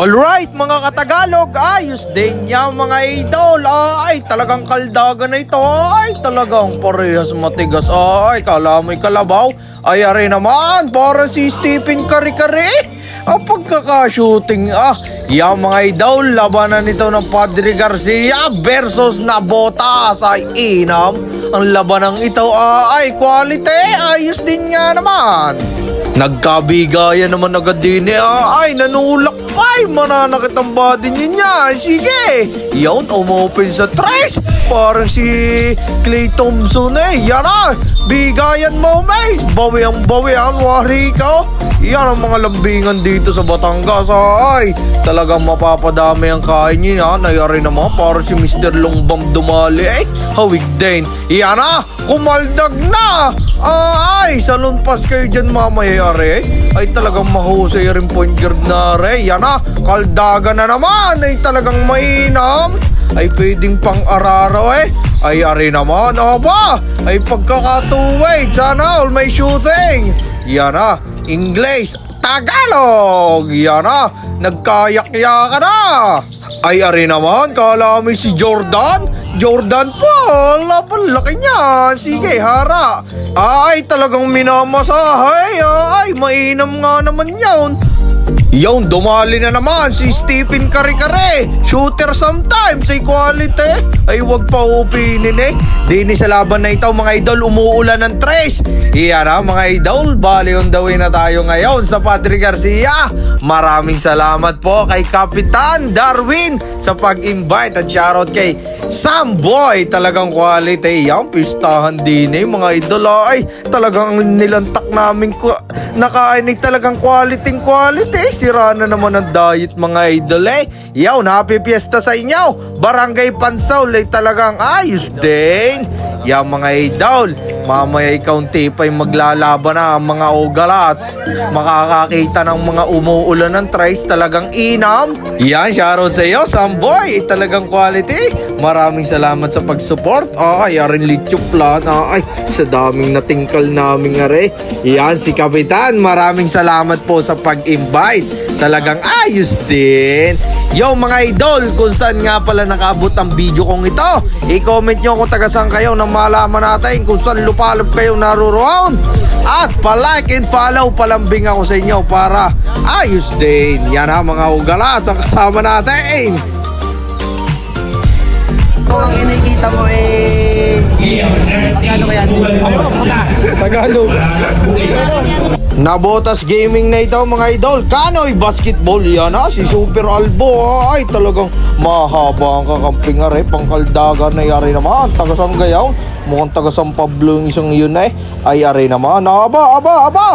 Alright mga katagalog, ayos din niya mga idol. Ay, talagang kaldaga na ito. Ay, talagang parehas matigas. Ay, kala mo'y kalabaw. Ay, are naman, para si Stephen Kari-Kari. Ang pagkakashooting, ah, yung mga idol, labanan nito ng Padre Garcia versus Nabotas. Ay, inam. Ang labanang ito, ah, ay, quality. Ayos din nga naman. Nagkabigayan naman agad din eh. Ah, Ay, nanulak pa. Ay, mananakit ang body niya. Sige. Yun, umopen sa tres. Parang si Clay Thompson eh. Yan na. Bigayan mo, Mace. Bawi ang bawi ang wari ka. Yan ang mga lambingan dito sa Batangas. Ay, talagang mapapadami ang kain niya. Nayari naman para si Mr. Longbam dumali. Eh, hawig din. Yan na. Kumaldag na. Ay, salunpas kayo dyan mamaya, are. Ay, talagang mahusay rin point guard na, are. Yan na, kaldaga na naman. Ay, talagang mainam. Ay, pwedeng pang araraw, eh. Ay, are naman. Aba, ay pagkakatuway. Sana all may shooting. Yan na, English, Tagalog. Yan na, nagkayakya ka na. Ay, are naman, kala mo si Jordan? Jordan po, ala laki niya. Sige, hara. Ay, talagang minamasahay. Ay, mainam nga naman yun. Yung dumali na naman si Stephen Kare-Kare. Shooter sometimes ay quality. Ay wag pa upinin eh. Dini sa laban na ito mga idol umuulan ng tres. Iyan na mga idol. Bali on the way na tayo ngayon sa Padre Garcia. Maraming salamat po kay Kapitan Darwin sa pag-invite at shoutout kay Samboy. Talagang quality. Yan, pistahan din eh mga idol. Ay talagang nilantak namin ko. Nakainig talagang quality quality. Sira na naman ang diet mga idol eh. Yaw, happy fiesta sa inyo. Barangay Pansaw ay talagang ayos din. Yan mga idol. Mamaya ikaw tipay maglalaban na ang mga ogalats. Makakakita ng mga umuulan ng tries talagang inam. Yan, shoutout sa iyo, Samboy. Eh, talagang quality. Maraming salamat sa pag-support. Ay, arin lityo plan. Ay, sa daming natingkal namin nga re. Yan, si Kapitan. Maraming salamat po sa pag-invite. Talagang ayos din. Yo mga idol, kung saan nga pala nakaabot ang video kong ito, i-comment nyo kung taga saan kayo na malaman natin kung saan lupalop kayo naroroon. At pa-like and follow, palambing ako sa inyo para ayos din. Yan ha mga ugalas ang kasama natin. Kung ang inikita mo eh... Magkano kaya? Ano puta? Tagalog. Nabotas gaming na ito mga idol. Kanoy basketball yan ha. Si Super Albo ay talagang mahaba ang kakamping are. Pangkaldaga na yari naman. Tagasang gayaw. Mukhang tagasang Pablo yung isang yun eh. Ay are naman. Aba, aba, aba.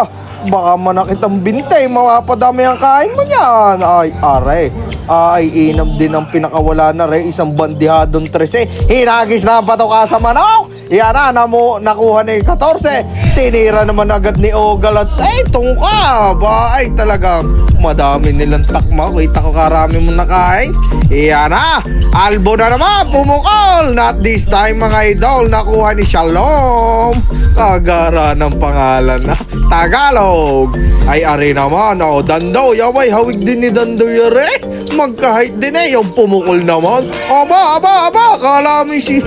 Baka manakit ang bintay. Mapapadami ang kain mo niyan. Ay are. Ay inam din ang pinakawala na re. Isang bandihadong tres eh. Hinagis na ang patoka sa manok. Yan na, namu, nakuha ni 14. Tinira naman agad ni Ogalats. Ay, tungka. Ba, ay talagang madami nilang takma. Kita ko karami mo nakain. Yan na. Albo na naman, pumukol. Not this time mga idol. Nakuha ni Shalom. Kagara ng pangalan na. Tagalog. Ay, ari naman. O, Dando. Yaway, hawig din ni Dando yare. Magkahit din eh. Yung pumukol naman. Aba, aba, aba. Kala si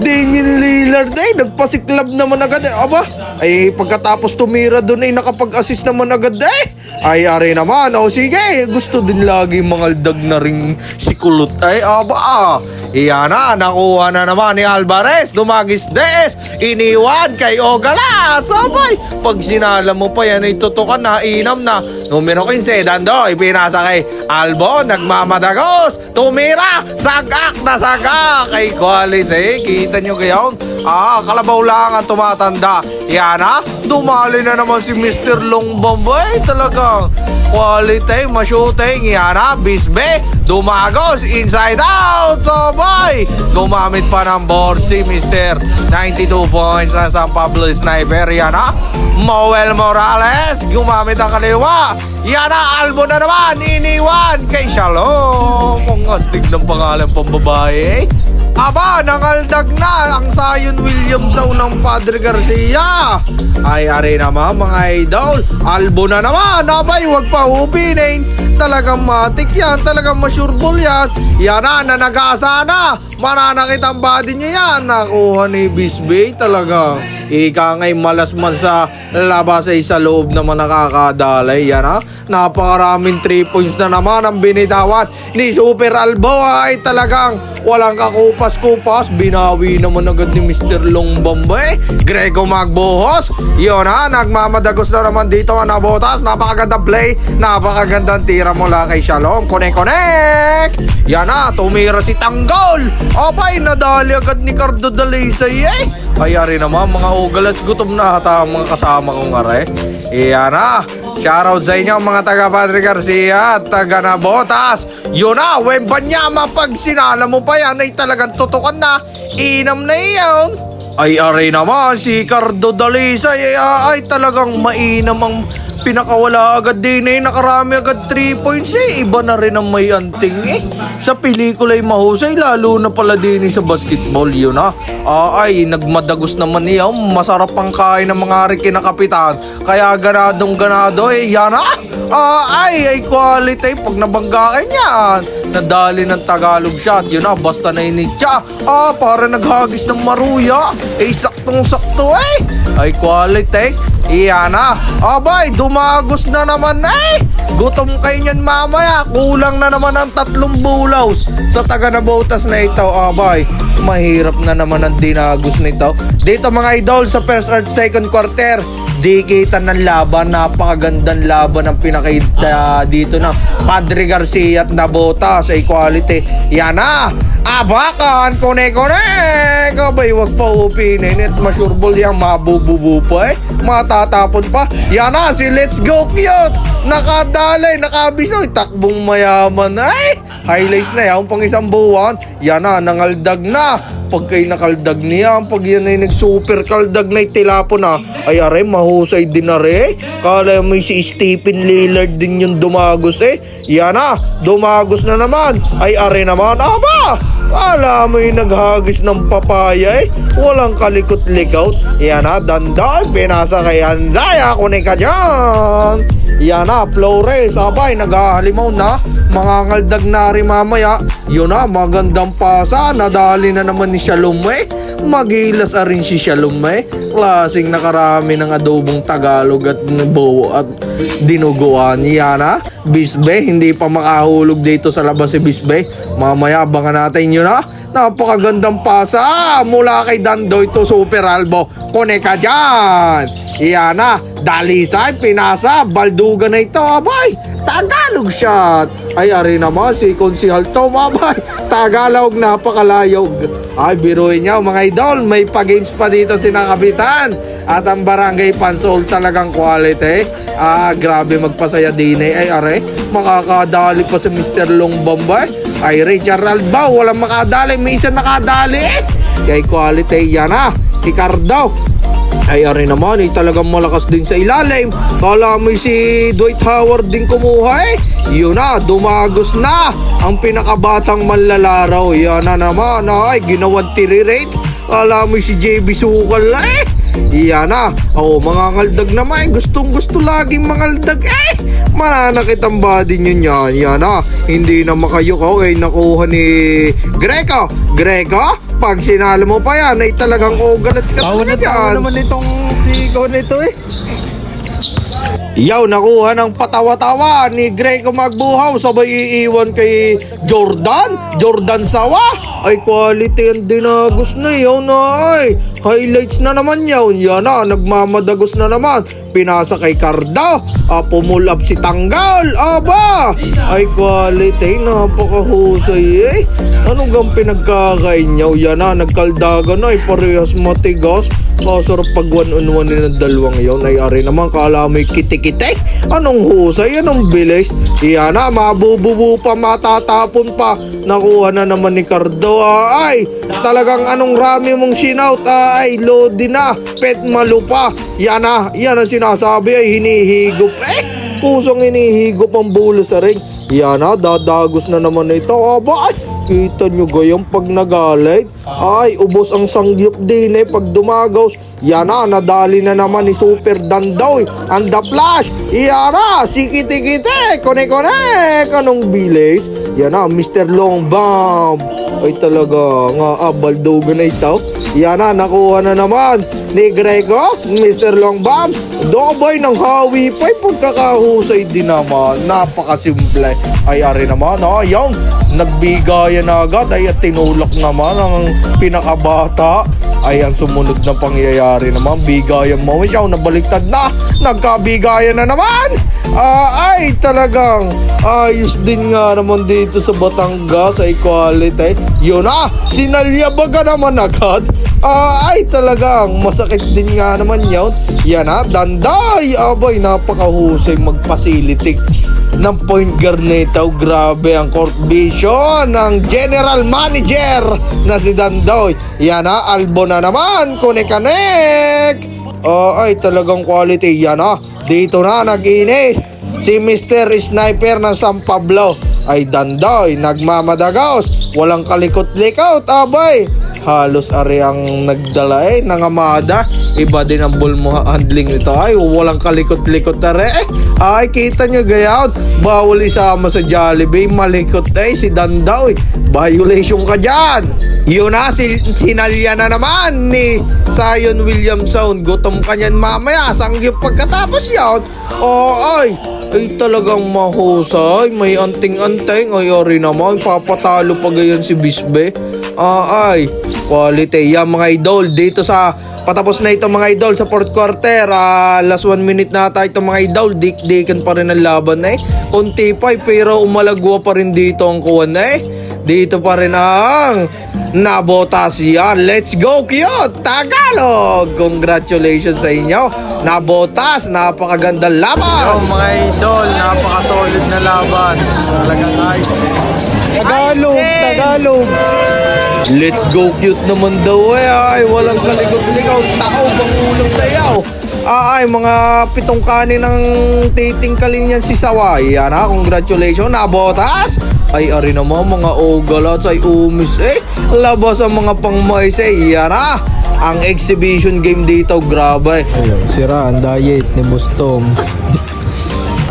Damien Lillard eh, nagpasiklab naman agad eh. Aba, ay pagkatapos tumira doon ay nakapag-assist naman agad eh. Ay, ari naman. O sige, gusto din lagi mangaldag na ring si Kulot. Ay, aba ah. Iyan na, nakuha na naman ni Alvarez. Dumagis des. Iniwan kay Ogala. Sabay, pag sinala mo pa yan ay tutukan na, inam na. Numero 15, Dando, ipinasa kay Albo, nagmamadagos. Tumira, sagak na sagak. Kay quality, kita nyo kayon. Ah, kalabaw lang ang tumatanda. Yan ha, dumali na naman si Mr. Long Bombay. Talagang quality, ma-shooting. Yan ha, bisbe, dumagos, inside out. Sabay, gumamit pa ng board si Mr. 92 points na San Pablo Sniper. Yan ha, Moel Morales, gumamit ang kaliwa. Yan na, Albo na naman, iniwan kay Shalom. Ang astig ng pangalan pambabae. Aba, nangaldag na ang Zion Williams sa unang Padre Garcia. Ay, ari naman mga idol. Albo na naman. Abay, wag pa upinin. Talagang matik yan. Talagang masureball yan. Yan na, nanagasa na. Mananakit ang body niya yan. Nakuha ni Bisbee. Talagang ika ngay malas man sa labas ay sa loob naman nakakadalay. Yan ha. Napakaraming 3 points na naman ang binitawan ni Super Albo. Ay talagang walang kakupas-kupas. Binawi naman agad ni Mr. Longbamba eh. Grego magbuhos. Yun ha. Nagmamadagos na naman dito ang nabotas. Napakagandang play. Napakagandang tira mula kay Shalom. Connect-connect. Yan na. Tumira si Tanggol. Abay, nadali agad ni Cardo Dalisay eh. Ayari naman mga ugalats gutom na ata ang mga kasama kong are. Iyan na. Shoutout sa inyo mga taga Padre Garcia at taga Nabotas. Yun na, Wembanyama pag sinala mo pa yan ay talagang tutukan na. Inam na iyon. Ay aray naman si Cardo Dalisay ay, ay talagang mainam ang pinakawala agad din eh. Nakarami agad 3 points eh. Iba na rin ang may anting eh. Sa pelikula ay mahusay lalo na pala din eh sa basketball yun ah. Ah, ay, nagmadagos naman niya. Masarap ang kain ng mga Ricky na kapitan. Kaya ganadong ganado eh. Yan ah. Ah, ay, ay quality. Pag nabanggaan yan. Nadali ng Tagalog shot. Yun ah, basta na initya. Ah, para naghagis ng maruya. Eh, saktong-sakto eh. Ay quality. Iyan na. Abay, dumagos na naman eh. Gutom kayo niyan mamaya. Kulang na naman ang tatlong bulaws sa taga na botas na ito. Abay, mahirap na naman ang dinagos nito. Dito mga idol sa first or second quarter. Di kita ng laban, napakagandang laban ang pinakita dito ng Padre Garcia at Nabota sa equality. Yan na! Abakan! Kone-kone! Abay, wag pa upinin at masurbol yung mabububu pa eh. Matatapon pa. Yan na, si Let's Go Cute! Nakadalay, nakabisoy, takbong mayaman ay! Highlights na yan, pang isang buwan. Yan na, nangaldag na. Pag kayo nakaldag niya, pag yan ay nag-super kaldag na tilapo na, ay are, mahusay din na re. Kala mo si Stephen Lillard din yung dumagos eh. Yan na, dumagos na naman. Ay are naman, aba! Kala mo yung naghagis ng papaya eh. Walang kalikot-likaut. Yan na, dandan, pinasa kay Anzaya, kunin ka dyan. Yan na, Flores, abay, naghahalimaw na. Mga ngaldag na rin mamaya. Yun na, magandang pasa. Nadali na naman ni Shalom eh. Magilas a rin si Shalom eh. Klaseng nakarami ng adobong Tagalog at bowo at dinuguan. Yan na, Bisbe, hindi pa makahulog dito sa labas si Bisbe. Mamaya, abangan natin yun na. Napakagandang pasa mula kay Dandoy to Super Albo. Kone ka dyan. Iyan na, Dalisay, Pinasa, Balduga na ito, abay. Tagalog shot. Ay, ari naman si Konsihal Tom, abay. Tagalog, napakalayog. Ay, biruin niya mga idol. May pa-games pa dito si Kapitan. At ang Barangay Pansol talagang quality. Ah, grabe magpasaya din eh. Ay, are, makakadali pa si Mr. Long Bombay. Ay, Richard Alba, walang makadali. May isa nakadali eh. Kay quality yan ah. Si Cardo. Ay, ari naman, eh, talagang malakas din sa ilalim. Kala mo si Dwight Howard din kumuha eh. Yun na, dumagos na. Ang pinakabatang manlalaraw. Yan na naman, ay, ginawad tiri-rate. Kala mo si JB Sukal eh. Iyan na. Oo, mga ngaldag naman. Gustong gusto laging mangaldag eh. Mananakit ang body nyo niyan. Yan na. Hindi na makayukaw eh. Nakuha ni Greco. Greco? Pag sinalo mo pa yan, ay talagang ogal at sikat Tawa na na tawa dyan. naman itong sigaw nito eh. Yaw, nakuha ng patawa-tawa ni Greco Magbuhaw sabay iiwan kay Jordan. Jordan Sawa. Ay, quality ang dinagos na yaw na ay. Highlights na naman yaw. Yan na, nagmamadagos na naman. Pinasa kay Carda. Ah, up si Tanggal. Aba! Ay, quality. Napakahusay eh. Anong gang pinagkakain yaw? Yan na, nagkaldaga na. Ay, parehas matigas. Masarap pag one on one ng dalawang yon ay ari naman kala may kitikite. Anong husay? Anong bilis? Iyan na, mabububu pa, matatapon pa. Nakuha na naman ni Cardo. ah, Ay, talagang anong rami mong shinout. ah, Ay, load din na. Pet malupa. Yan na, yan ang sinasabi ay hinihigop. Eh, pusong hinihigop ang bulo sa ring. Yan na, dadagos na naman ito. Aba, ay, kita nyo gayang pag nagalit. Ay, ubos ang sangyup din eh pag dumagaw. Yan na, nadali na naman ni Super Dandoy. And the Flash, yan na, sikiti-kiti, kone-kone, kanong bilis. Yan na, Mr. Long Bomb. Ay talaga, nga abaldogan na ito. Yan na, nakuha na naman ni Grego, Mr. Long Bomb. Dobay ng hawi pa, pagkakahusay din naman. Napakasimple. Ay, ari naman, ha, yung nagbigayan na agad. Ay, at tinulak naman ang pinakabata. Ay, sumunod na pangyayari naman. Bigayan mo siya, nabaliktad na. Nagkabigayan na naman. Ah, ay, talagang ayos din nga naman dito sa Batangas sa equality. Yun na, sinalyabaga naman agad. Ah, ay, talagang masakit din nga naman yun. Yan na, danday. Abay, napakahusay magpasilitik ng point guard nito. Grabe ang court vision ng general manager na si Dandoy. Yan na, albo na naman. Kone-kanek. Oh, ay talagang quality yan ah. Dito na nag-inis. Si Mr. Sniper ng San Pablo ay dandoy, nagmamadagos, walang kalikot-likot, abay. Halos ari ang nagdala eh, nangamada. Iba din ang ball handling nito. Ay, walang kalikot-likot na rin. Eh, ay, kita nyo gayaw. Bawal isama sa Jollibee. Malikot eh, si Dandaw eh. Violation ka dyan. Yun na, si, sinalya na naman ni Zion Williamson. Gutom ka niyan mamaya. Sangyup pagkatapos yun. Oh, ay. Ay talagang mahusay. May anting-anting. Ay, ari naman. Papatalo pa gayon si Bisbe. Ay. Quality. Yan mga idol. Dito sa patapos na ito mga idol sa fourth quarter. Ah, last one minute na tayo ito mga idol. Dik-dikan pa rin ang laban eh. Kunti pa eh, pero umalagwa pa rin dito ang kuwan eh. Dito pa rin ang nabotas yan. Let's go, cute! Tagalog! Congratulations sa inyo. Nabotas, napakaganda laban. mga idol, napaka-solid na laban. Talagang ayos. Tagalog, Tagalog. Let's go cute naman daw eh. Ay, walang kalikot-likaw. Tao bang ulam sa iyaw? Ah, ay, mga pitong kanin ng titingkalin yan si Saway. Yan ha, congratulations. Nabotas. Ay, ari naman mga ogalats ay umis eh. Labas ang mga pangmais eh. Yan ha. Ang exhibition game dito, grabe. Ayun, sira ang diet ni Bustong.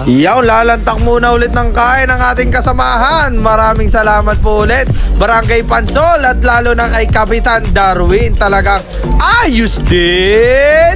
Yaw, lalantak muna ulit ng kain ng ating kasamahan. Maraming salamat po ulit. Barangay Pansol at lalo na kay Kapitan Darwin. Talagang ayos din.